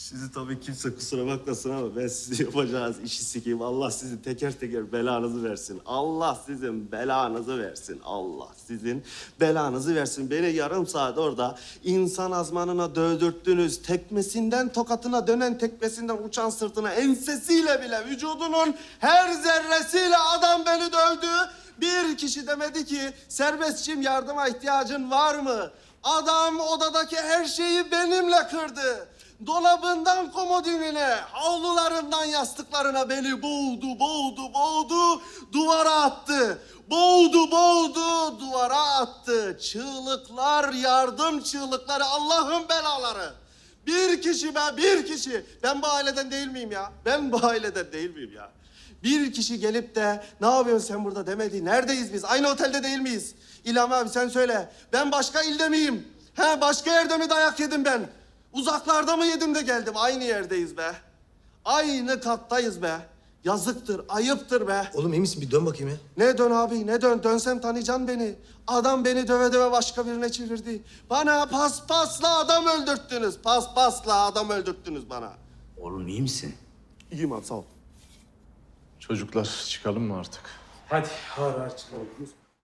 Sizi tabii kimse kusura bakmasın ama ben sizi yapacağınız işi sikeyim. Allah sizin teker teker belanızı versin. Allah sizin belanızı versin. Allah sizin belanızı versin. Beni yarım saat orada insan azmanına dövdürttünüz. Tekmesinden tokatına dönen tekmesinden uçan sırtına ensesiyle bile vücudunun her zerresiyle adam beni dövdü. Bir kişi demedi ki serbestçim yardıma ihtiyacın var mı? Adam odadaki her şeyi benimle kırdı. Dolabından komodinine, havlularından yastıklarına beni boğdu, boğdu, boğdu, duvara attı. Boğdu, boğdu, duvara attı. Çığlıklar, yardım çığlıkları, Allah'ın belaları. Bir kişi be, bir kişi. Ben bu aileden değil miyim ya? Ben bu aileden değil miyim ya? Bir kişi gelip de ne yapıyorsun sen burada demedi. Neredeyiz biz? Aynı otelde değil miyiz? İlham abi sen söyle. Ben başka ilde miyim? He başka yerde mi dayak yedim ben? Uzaklarda mı yedim de geldim? Aynı yerdeyiz be. Aynı kattayız be. Yazıktır, ayıptır be. Oğlum iyi misin? Bir dön bakayım ya. Ne dön abi, ne dön? Dönsem tanıyacaksın beni. Adam beni döve döve başka birine çevirdi. Bana paspasla adam öldürttünüz. Paspasla adam öldürttünüz bana. Oğlum iyi misin? İyiyim abi, sağ ol. Çocuklar çıkalım mı artık? Hadi. Har har çıkalım.